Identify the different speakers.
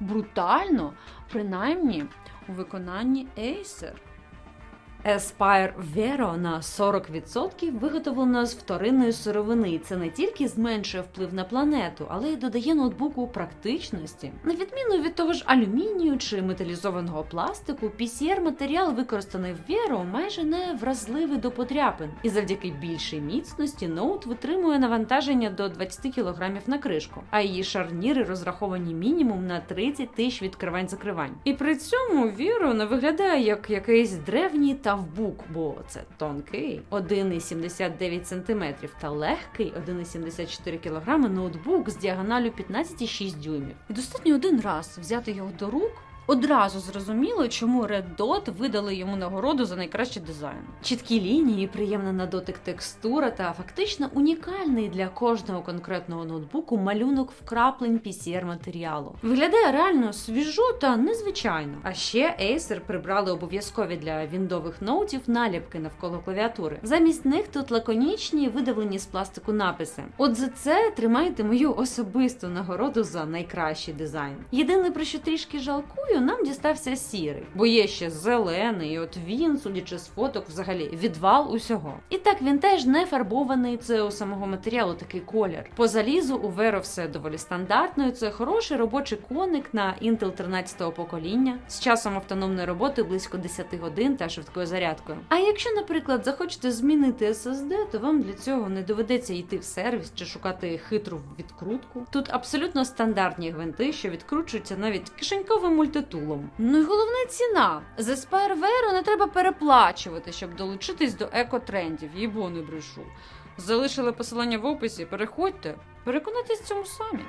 Speaker 1: Брутально, принаймні у виконанні Acer. Aspire Vero на 40% виготовлено з вторинної сировини. Це не тільки зменшує вплив на планету, але й додає ноутбуку практичності. На відміну від того ж алюмінію чи металізованого пластику, PCR матеріал, використаний в Vero, майже не вразливий до подряпин, і завдяки більшій міцності ноут витримує навантаження до 20 кг на кришку, а її шарніри розраховані мінімум на 30 тисяч відкривань-закривань. І при цьому Vero не виглядає як якийсь древній тавбук, бо це тонкий 1,79 см та легкий 1,74 кг ноутбук з діагоналю 15,6 дюймів. І достатньо один раз взяти його до рук. Одразу зрозуміло, чому Red Dot видали йому нагороду за найкращий дизайн. Чіткі лінії, приємна на дотик текстура та фактично унікальний для кожного конкретного ноутбуку малюнок вкраплень PCR матеріалу. Виглядає реально свіжо та незвичайно. А ще Acer прибрали обов'язкові для віндових ноутів наліпки навколо клавіатури. Замість них тут лаконічні видавлені з пластику написи. От за це тримайте мою особисту нагороду за найкращий дизайн. Єдине про що трішки жалкую, нам дістався сірий, бо є ще зелений, і от він, судячи з фоток, взагалі відвал усього. І так він теж не фарбований. Це у самого матеріалу такий колір. По залізу у Vero все доволі стандартно. Це хороший робочий коник на Intel 13-го покоління з часом автономної роботи близько 10 годин та швидкою зарядкою. А якщо, наприклад, захочете змінити SSD, то вам для цього не доведеться йти в сервіс чи шукати хитру відкрутку. Тут абсолютно стандартні гвинти, що відкручуються навіть кишеньковим мультитулом. Ну і головне ціна. з Aspire Vero не треба переплачувати, щоб долучитись до екотрендів. Їбо не брешу. Залишили посилання в описі. Переходьте, переконайтесь цьому самі.